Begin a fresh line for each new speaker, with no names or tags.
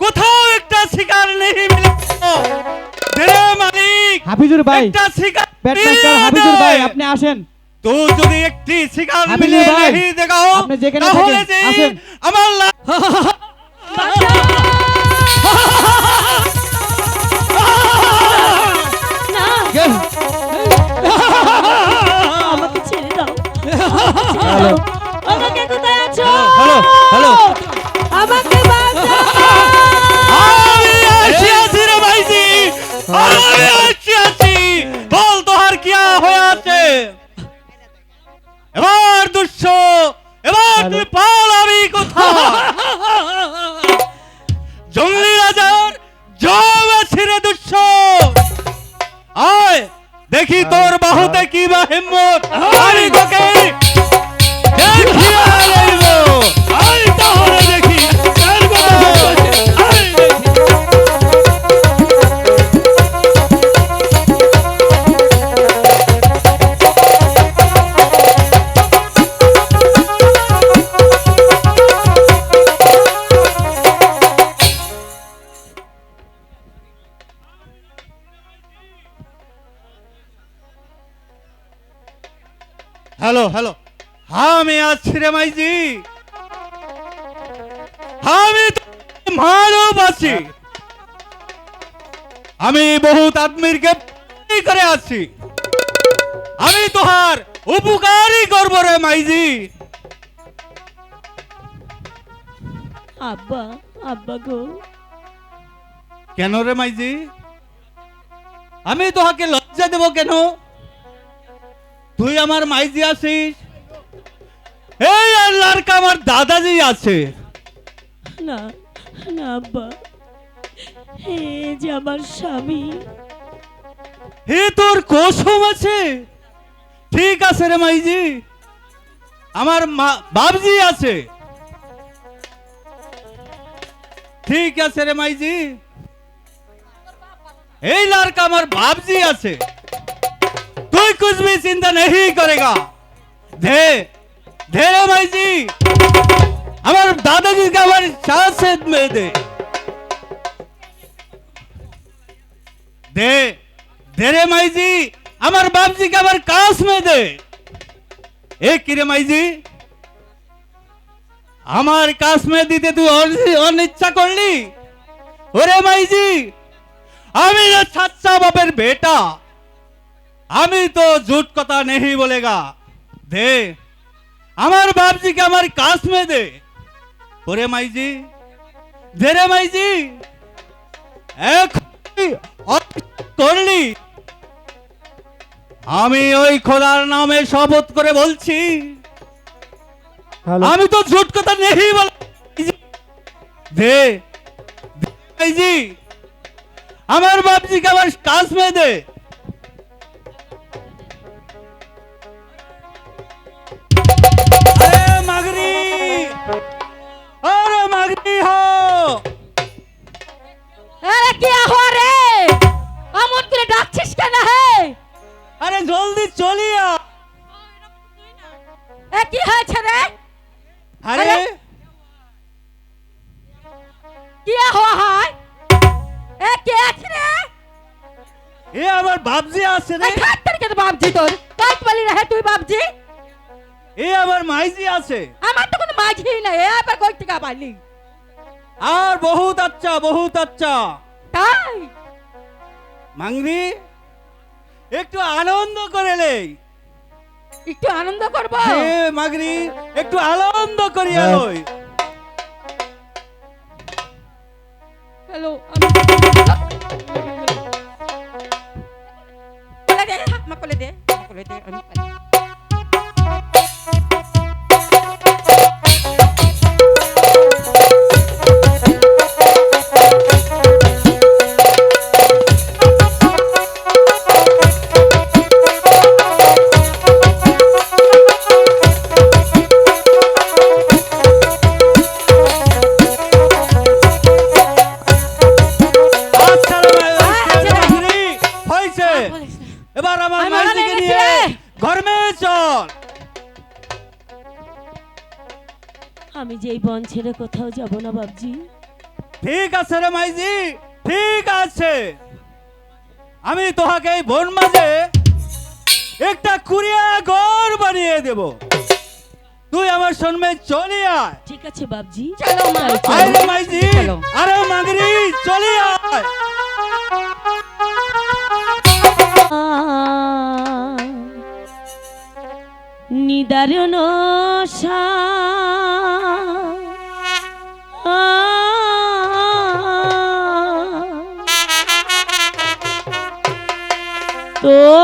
কোথাও একটা শিকার নেই মিলে মালিক
হাফিজুর ভাই
একটা শিকার
ব্যাট
দিয়ে
মাস্টার হাফিজুর ভাই আপনি আসেন।
তো যদি একটি শিকার মিলে
ভাই,
নেহি দেখাও
আপনি যেখানে থাকেন, আসেন।
আমার লা-
আমাকে ছেড়ে দাও। আমাকে কোথায় আছো? Hello hello.
আমি আসি আছি বল তোহার কি হয়ে আছে? এবার দুঃস এবার তুই পালাবি কোথায়? জঙ্গলি রাজার জব আছে রে দুঃস আয় দেখি তোর বাহুতে কি বা হিম্মত। আমি তোকে হ্যালো। হ্যালো। হ্যাঁ আমি আছি রে মাইজি। হ্যাঁ, আমি মানব আছি আমি বহুত আদমিরকে করে আছি। আমি তোহার উপকারই করব রে মাইজি।
আব্বা আব্বা গো।
কেন রে মাইজি? আমি তোহাকে লজ্জা দেব কেন? তুই আমার মাইজি আছিস? এই আল্লাহর কা আমার দাদাজি আছে।
না না আব্বা। হে যে আমার স্বামী।
হে তোর কসম আছে? ঠিক আছে রে মাইজি। আমার মা- বাবজি আছে। ঠিক আছে রে মাইজি। এই লড়কা আমার বাবজি আছে। তুই कुछ भी চিন্তা नहीं करेगा দে দে রে মাইজি আমার দাদাজি কে আমার साथ से में दे দে দে রে মাইজি আমার বাপজিকে আমার কাছ মে দে এ কি রে মাইজি আমার কাছ মে দিতে তুই অনি- অনিচ্ছা করলি ওরে মাইজি আমি যে ছাচ্চা বাপের বেটা আমি তো ঝুট কথা নেই বলেগা। দে আমার বাপজিকে আমার কাশ মে দে। ওরে মাইজি দে রে মাইজি। অনিচ্ছা করলি। আমি ওই খোদার নামে শপথ করে বলছি আমি তো ঝুট কথা নেই বল দে আমার বাপজিকে আমার কাশ में দে। রানী হো
আরে কি আহো রে? আমন করে ডাকছিস কেন হে?
আরে জলদি চলিয়া
এ কি হয়েছে রে? আরে কি হয়? এ কে আছে রে?
এ আমার বাপজি আছে রে।
খাতের কে বাপজি তোর? কত বলি রে তুই বাপজি।
এ আমার মাইজি আছে।
আমার তো কোনো মাইজি নাই এ আবার কই থেকে পালি
আর বহুত আচ্ছা বহুত আচ্ছা।
তাই?
মাংরি একটু আনন্দ করে লেই
একটু আনন্দ করব?
হে মাগরি একটু আনন্দ করিয়া
হ্যাঁ।
লই।
হ্যালো আমি কোলে দে মা কোলে দে মা কোলে দে আমি
চল
আমি যে এই বন ছেড়ে কোথাও যাব না বাবজি
ঠিক আছে রে মাইজি ঠিক আছে। আমি তোহাকে এই বন মাঝে একটা কুড়িয়া ঘর বানিয়ে দেব। তুই আমার সন্মে চলে আয়।
ঠিক আছে বাবজি
চলো মা।
তাই
আয়
চলো।
রে মাইজি। আরে মাগরি চলে আয়।
নিদারুণ তো